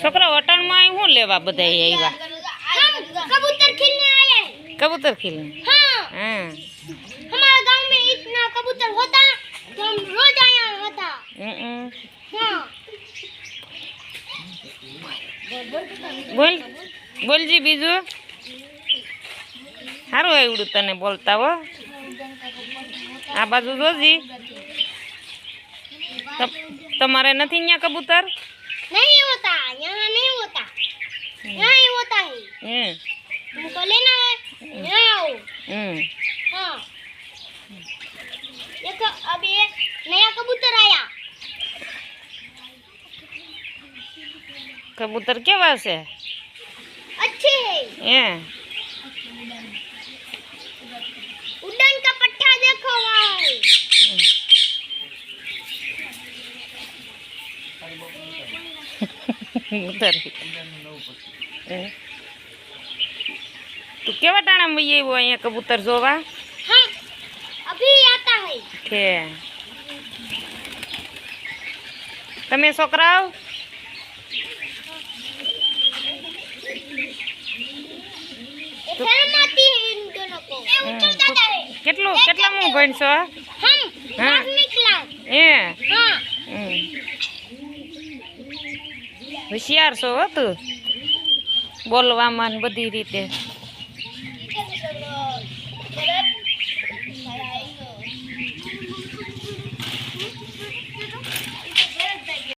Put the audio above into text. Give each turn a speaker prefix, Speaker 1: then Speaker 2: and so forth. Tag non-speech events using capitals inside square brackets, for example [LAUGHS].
Speaker 1: છોકરા વટાણમાં અહીં શું લેવા બધા આવ્યા?
Speaker 2: કબૂતર ખીલને આયા.
Speaker 1: કબૂતર
Speaker 2: ખીલને?
Speaker 1: હા. બોલ બોલજી બીજું? સારું આવડું તને બોલતા હો. આ બાજુ જોજી તમ- તમારે નથી અહીંયા કબૂતર
Speaker 2: नहीं होता यहाँ नहीं होता यहाँ ही होता है
Speaker 1: હમ
Speaker 2: तुमको लेना है यहाँ आओ
Speaker 1: હમ
Speaker 2: हाँ देखो अब ये नया कबूतर आया
Speaker 1: કબૂતર કેવા છે
Speaker 2: अच्छे है
Speaker 1: હે
Speaker 2: उड़न का [LAUGHS]
Speaker 1: તું કેવા ટાણા મઈ આવ્યો અહીંયા કબૂતર જોવા?
Speaker 2: હમ અભી આતા હૈ.
Speaker 1: કે? તમે છોકરાઓ?
Speaker 2: એથેમાં કેટલું
Speaker 1: કેટલા કેટલામું ભણશો? એ? હોશિયાર છો તું. બોલવામાં બધી રીતે.